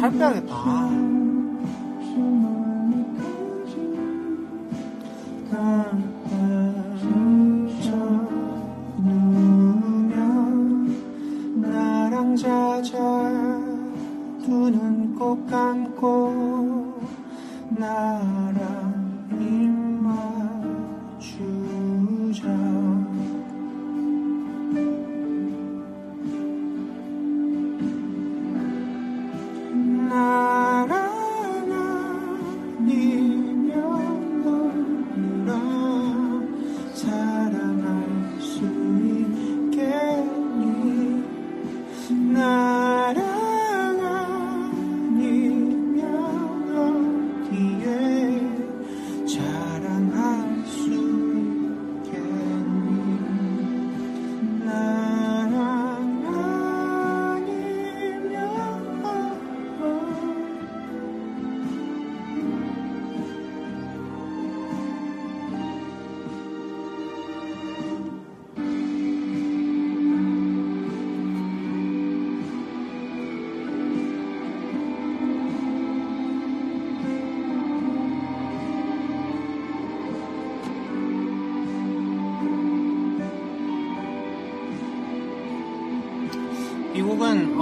살 빼야겠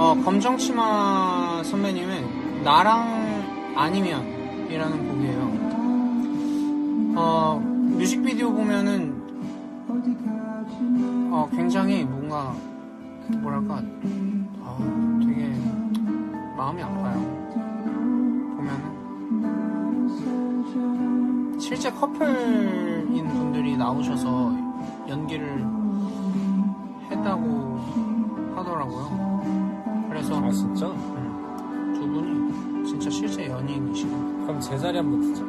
어, 검정치마 선배님의 나랑 아니면 이라는 곡이에요. 어, 뮤직비디오 보면은 어, 굉장히 뭔가 뭐랄까 아, 되게 마음이 아파요. 보면은 실제 커플인 분들이 나오셔서 연기를 했다고 하더라고요. 아 진짜? 음, 두 분이 진짜 실제 연인이시고 그럼 제자리 한번 듣자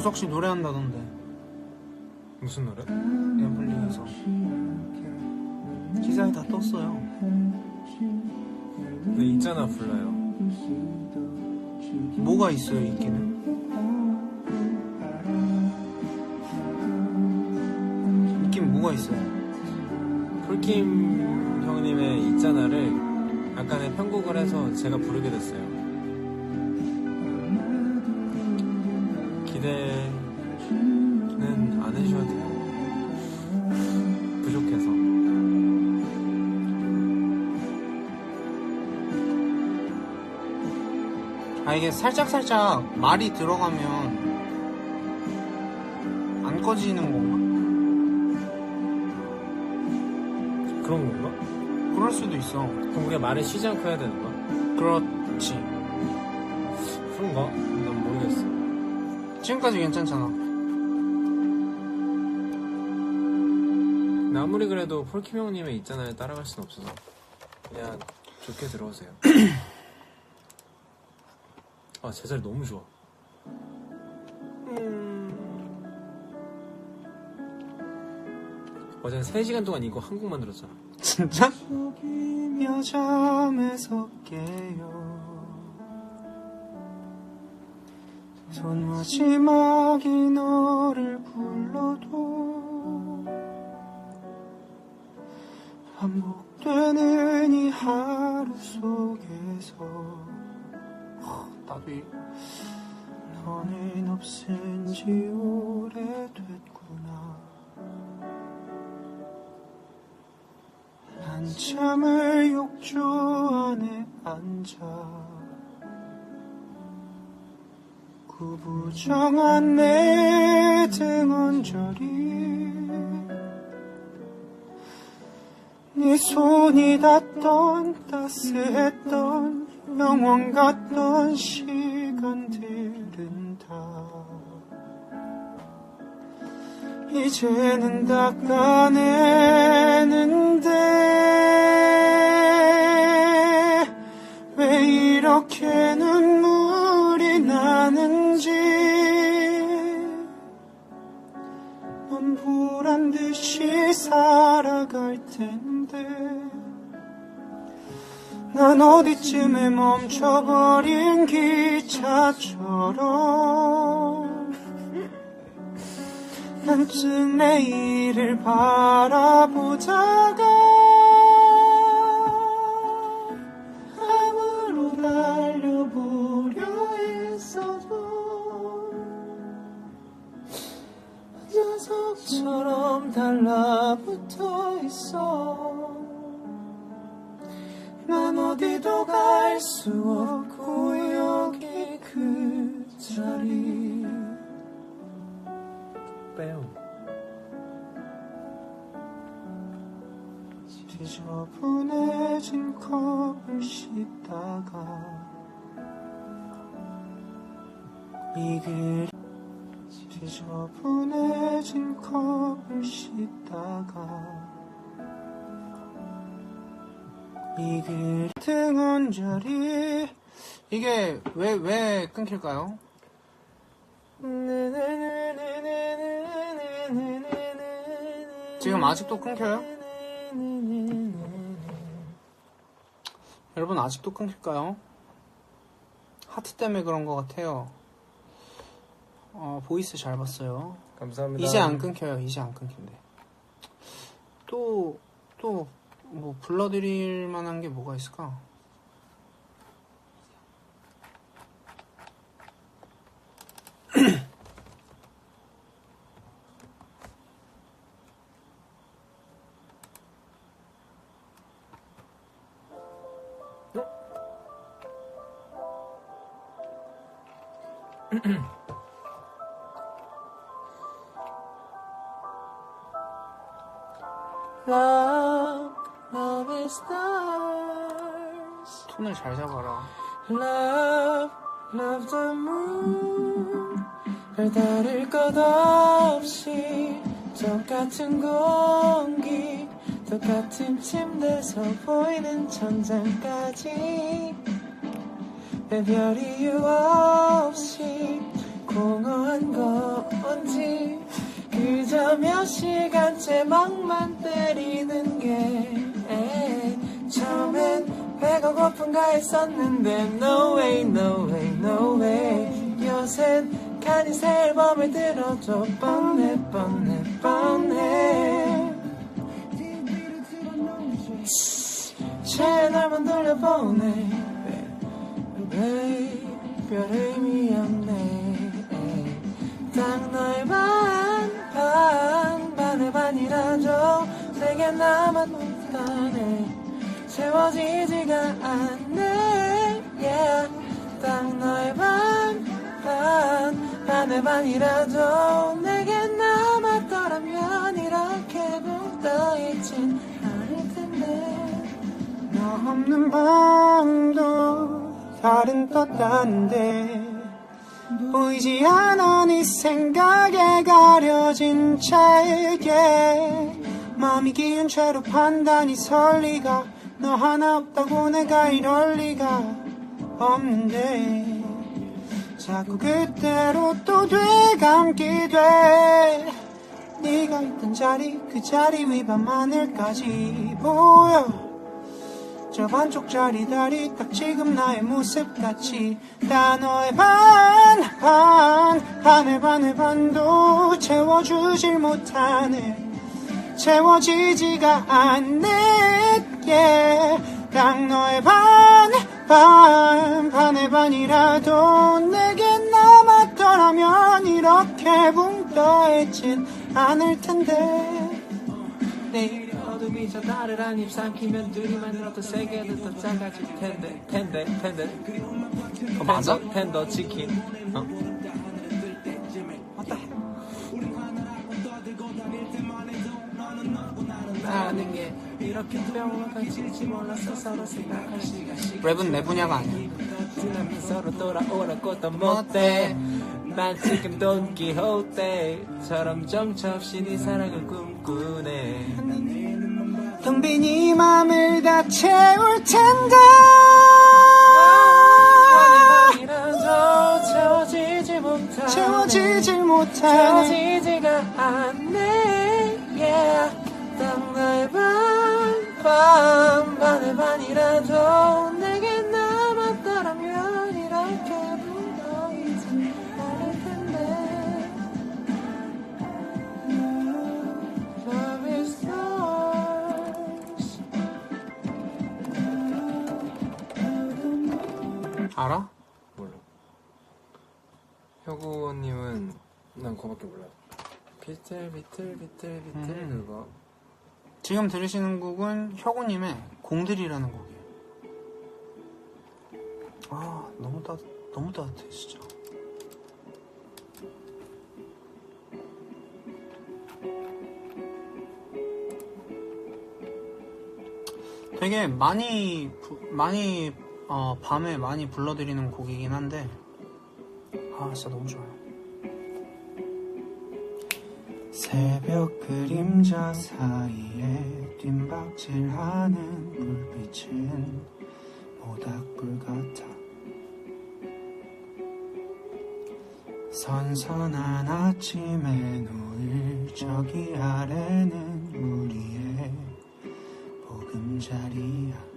우석 씨 노래한다던데 무슨 노래? 엠플링에서 기사에 다 떴어요. 네 있잖아 불러요 뭐가 있어요, 있기는? 있긴 뭐가 있어요? 폴킴 형님의 있잖아를 약간의 편곡을 해서 제가 부르게 됐어요 기대는 안 해주셔도 돼요 부족해서 아, 이게 살짝살짝 말이 들어가면 안 꺼지는 건가? 그런 건가? 그럴 수도 있어. 그럼 우리가 말을 쉬지 않고 해야 되는 거야? 그렇지. 그런가? 지금까지 괜찮잖아. 근데 아무리 그래도 폴킴 형님의 있잖아를 따라갈 순 없어서 그냥 좋게 들어오세요. 아 제자리 너무 좋아. 어제는 3시간 동안 이거 한 곡 만 들었잖아. 진짜? 손 마지막이 너를 불러도 반복되는 이 하루 속에서 어, 나도 이 너는 없은 지 오래됐구나. 한참을 욕조 안에 앉아 구부정한 내등 언저리 네 손이 닿던 따스했던 영원 같던 시간들은 다 이제는 닦아내는데 왜 이렇게 눈 살아갈 텐데. 난 어디쯤에 멈춰버린 기차처럼. 한쯤 내일을 바라보다가 빼요. 지저분해진 컵을 씻다가 이글 지저분해진 컵을 씻다가 이글 등한 자리 이게 왜 왜 끊길까요? 지금 아직도 끊겨요? 여러분 아직도 끊길까요? 하트 때문에 그런 것 같아요. 어, 보이스 잘 봤어요. 감사합니다. 이제 안 끊겨요. 이제 안 끊긴대. 또, 또, 뭐, 불러드릴 만한 게 뭐가 있을까? Love, love is stars. 톤을 잘 잡아라. Love, love the moon. 별다를 것 없이 똑같은 공기, 똑같은 침대에서 보이는 천장까지. 배별 이유 없이 한 건지 그저 몇 시간째 멍만 때리는 게. 처음엔 배가 고픈가 했었는데 No way, no way, no way. 요샌 간이 새 앨범을 들어줘. 뻔해 뻔해 뻔해. 채널만 돌려보네 왜 별 의미 없네 딱 너의 반, 반, 반의 반이라죠 내게 남았다네 채워지지가 않네. Yeah. 딱 너의 반, 반, 반의 반이라도 내게 남았더라면 이렇게 붙어있진 않을 텐데. 너 없는 방도 다른 떴다는데 보이지 않아 네 생각에 가려진 차에게 마음이 기운 채로 판단이 설 리가 너 하나 없다고 내가 이럴 리가 없는데. 자꾸 그때로 또 되감기 돼. 네가 있던 자리 그 자리 위반 하늘까지 보여 저 반쪽 자리 다리 딱 지금 나의 모습같이. 다 너의 반, 반, 반의 반의 반도 채워주질 못하네. 채워지지가 않네. yeah. 딱 너의 반, 반, 반의 반이라도 내게 남았더라면 이렇게 붕 떠있진 않을 텐데. 내일 저 달을 한입 삼키면 둘이 만들었던 세계는 더 작아질 텐데 텐데 텐데. 어, 맞아? 텐더, 치킨. 어? 나라는 게 이렇게 두려워가지지 몰랐어 서로 생각할 시간 시간 랩은 내 분야가 아니야. 지나면 서로 돌아오라고 더 못해. 난 지금 돈키호테처럼 정처 없이 네 사랑을 꿈꾸네 텅빈 이 맘을 다 채울 텐데 이라도 채워지지 못한 채워지질 못하는 채워지지가 않네. Yeah. 딱 너의 반 반 반의 반이라도 알아? 몰라. 혁우님은 난 그거밖에 몰라. 비틀 비틀 비틀 비틀 음. 그거. 지금 들으시는 곡은 혁우님의 공들이라는 곡이에요. 아 너무 따 너무 따뜻해 진짜. 되게 많이 부- 많이 어, 밤에 많이 불러드리는 곡이긴 한데 아 진짜 너무 좋아요. 새벽 그림자 사이에 뒷박질하는 불빛은 모닥불 같아 선선한 아침에 노을 저기 아래는 우리의 보금자리야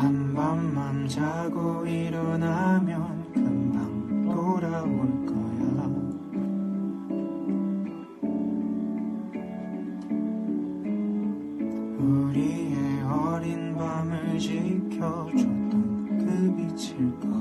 한 밤만 자고 일어나면 금방 돌아올 거야. 우리의 어린 밤을 지켜줬던 그 빛일 거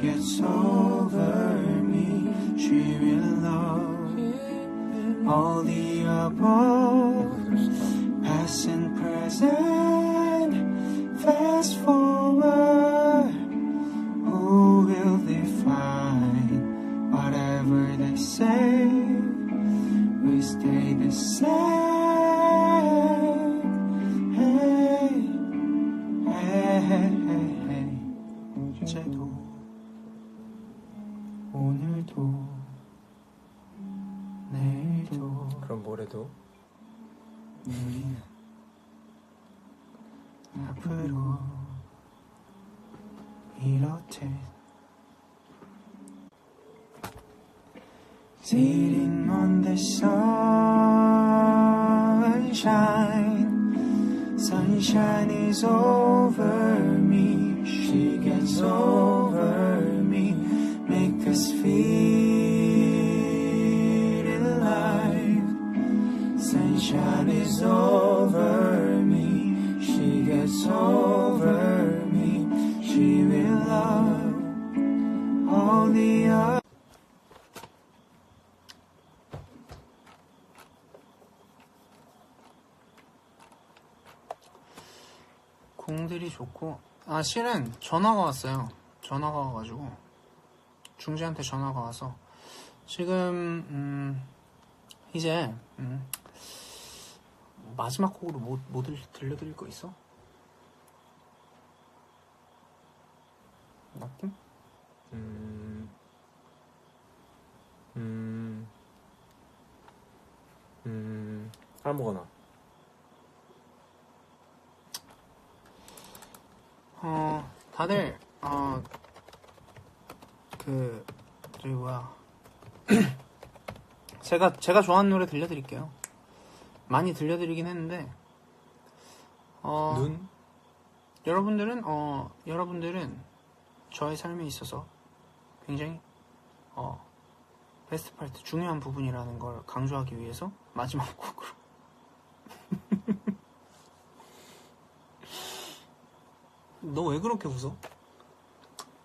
gets over me. She will love all the above, past and present. Fast forward, Pilote. Sitting on the sunshine, sunshine is over me. She gets over me, make us feel alive. Sunshine is over me. She gets over. me. 좋고 아 실은 전화가 왔어요 전화가 와가지고 중지한테 전화가 와서 지금 음, 이제 음, 마지막 곡으로 뭐, 뭐 들, 들려드릴 거 있어? 느낌? 음, 음, 음, 아무거나. 어 다들 어 그 저기 뭐야. 제가 제가 좋아하는 노래 들려드릴게요. 많이 들려드리긴 했는데 어 눈? 여러분들은 어 여러분들은 저의 삶에 있어서 굉장히 어 베스트 파트 중요한 부분이라는 걸 강조하기 위해서 마지막 곡으로 너 왜 그렇게 웃어?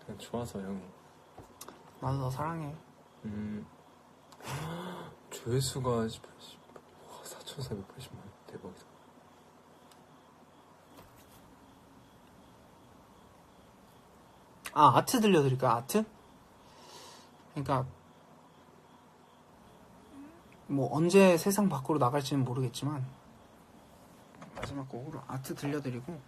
그냥 좋아서 형이. 나도 너 사랑해 음, 조회수가 4,480만 대박이다. 아 아트 들려드릴까 아트? 그러니까 뭐 언제 세상 밖으로 나갈지는 모르겠지만 마지막 곡으로 아트 들려드리고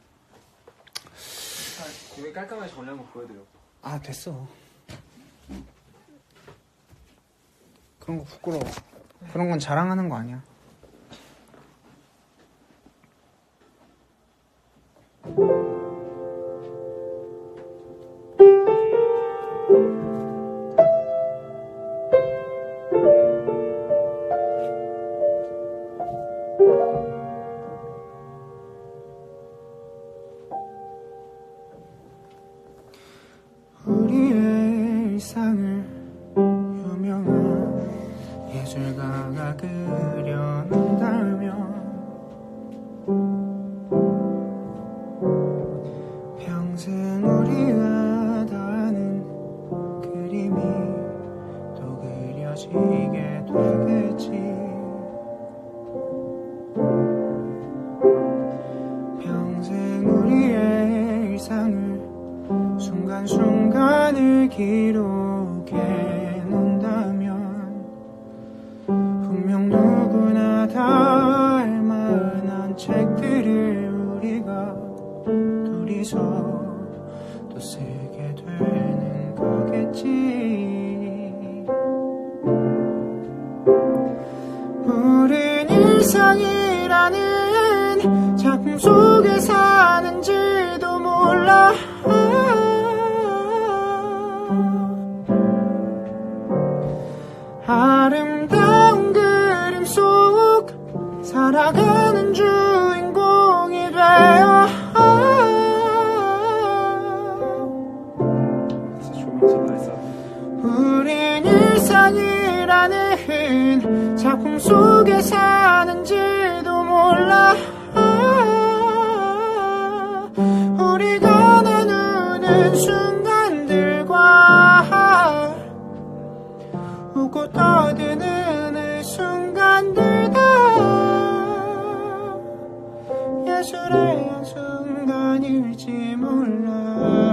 고개 깔끔하게 정리한 거 보여드려. 아 됐어. 그런 거 부끄러워. 그런 건 자랑하는 거 아니야 일상이라는 작품 속에 사는지도 몰라. 아름다운 그림 속 살아가 예술의 한순간일지 몰라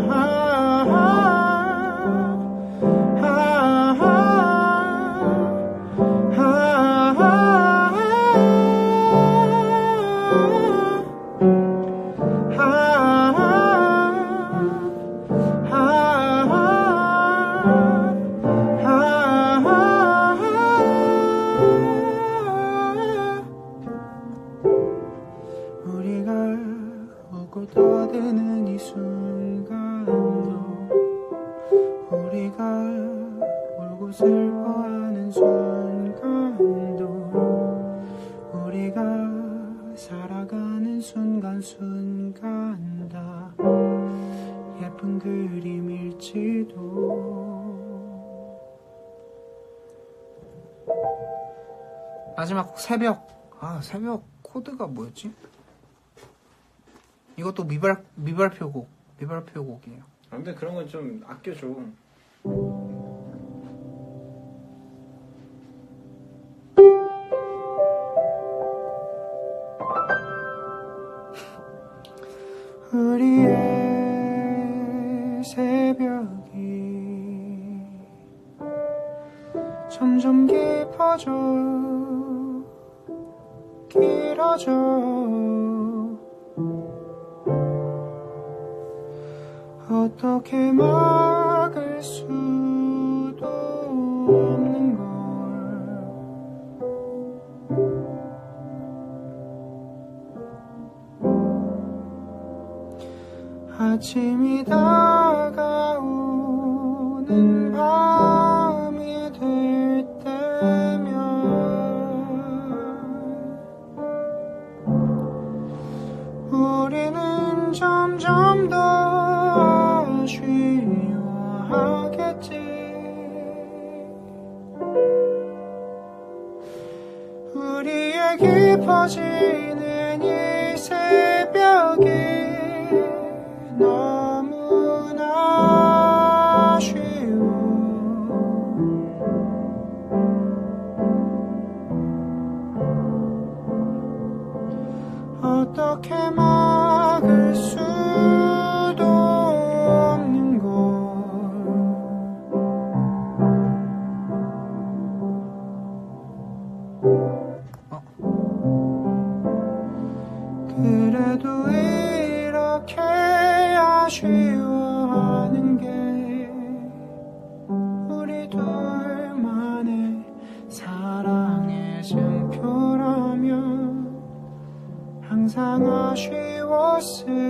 마지막 새벽. 아, 새벽 코드가 뭐였지? 이것도 미발, 미발표곡. 미발표곡이에요. 아, 근데 그런 건 좀 아껴줘. 우리의 새벽이 점점 깊어져 길어져. 어떻게 막을 수도 없는 걸. 아침이 다 깊어지 mercy.